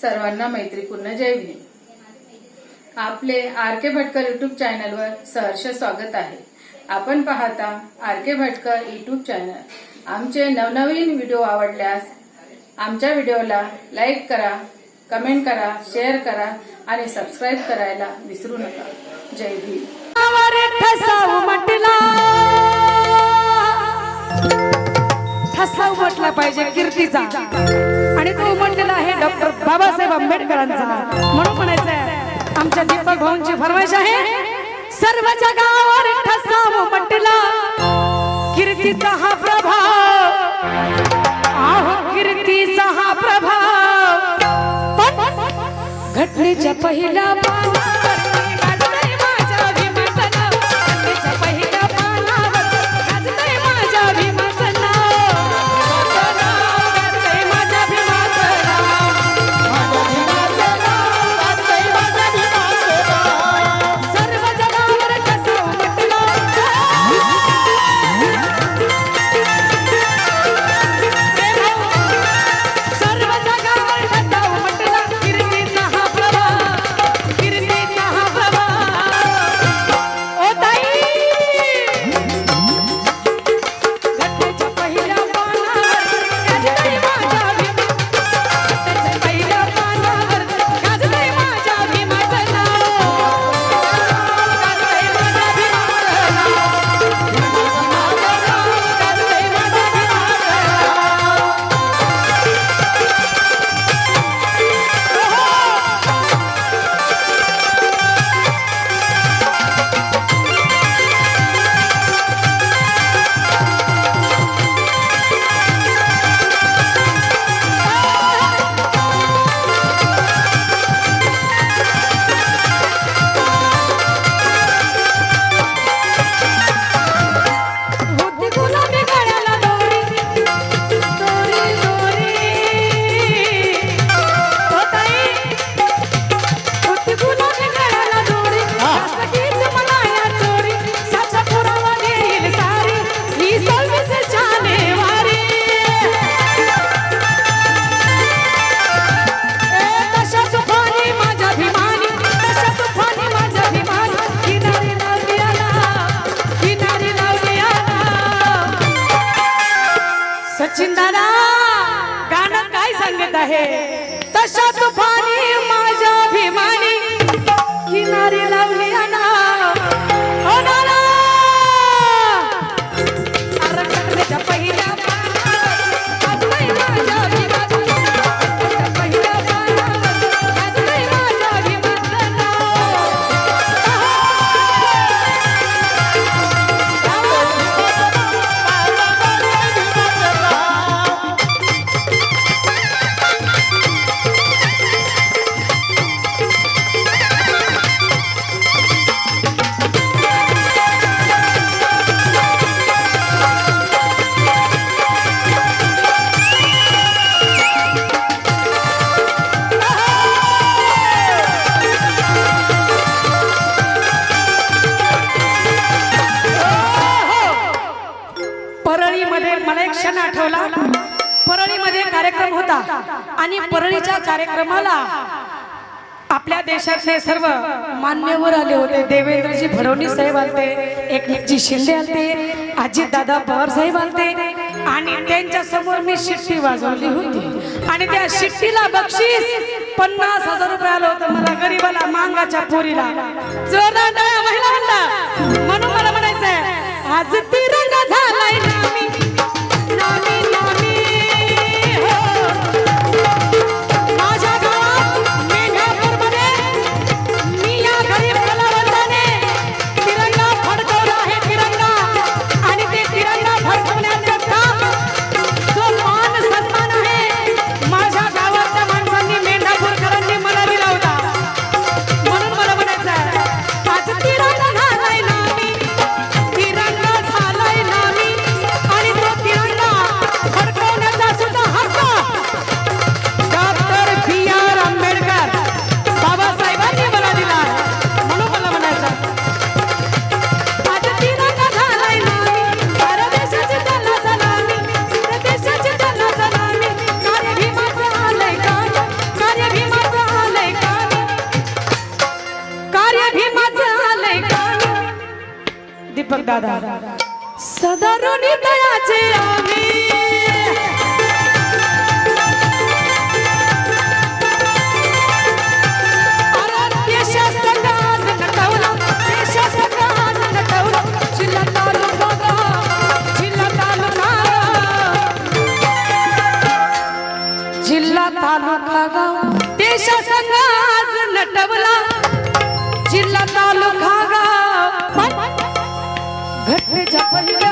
सर्वांना मैत्रीपूर्ण जय भीम. आपले आर के भटकर युट्यूब चॅनलवर सहर्ष स्वागत आहे. आपण पाहता R K Bhatkar YouTube channel आमचे नवनवीन व्हिडिओ आवडल्यास आमच्या व्हिडिओला लाईक करा कमेंट करा शेअर करा आणि सबस्क्राईब करायला विसरू नका. जय भीम. ठसाव ठसाव म्हटला पाहिजे कीर्तीचा. गणित उमटलेलं आहे डॉक्टर बाबासाहेब आंबेडकरांचा. म्हणून म्हणायचं आहे आमच्या दीपक भाऊंची फरमाईश आहे सर्व जगावर ठसा उमटला. कीर्तीचा हा प्रभाव. आहो कीर्तीचा हा प्रभाव. घटनेच्या पहिल्या पानावर आहे. तशा तुफानी माझ्या अभिमानी किनारी लावली आला ओ हो पहिल्या एक परळीमध्ये कार्यक्रम होता. आणि परळीच्या कार्यक्रमाला आपल्या देशातले सर्व मान्यवर आले होते. देवेंद्रजी फडणवीस साहेब आलते एकनाथजी शिंदे आलते आजी दादा पवार साहेब आलते. आणि त्यांच्यासमोर मी शिट्टी वाजवली होती. आणि त्या शिट्टीला बक्षीस पन्नास हजार रुपये आलं होतं मला गरीबाला मांगाच्या पोरीला. जोरदार महिला म्हणला म्हणून मला म्हणायचंय आज तिरंगा दादा. सदारुणी दयाचे आम्ही अरे देशाचा तालुका गाव, देशाचा नटवला. जिल्हा तालुका गाव घटनेच्या पहिल्या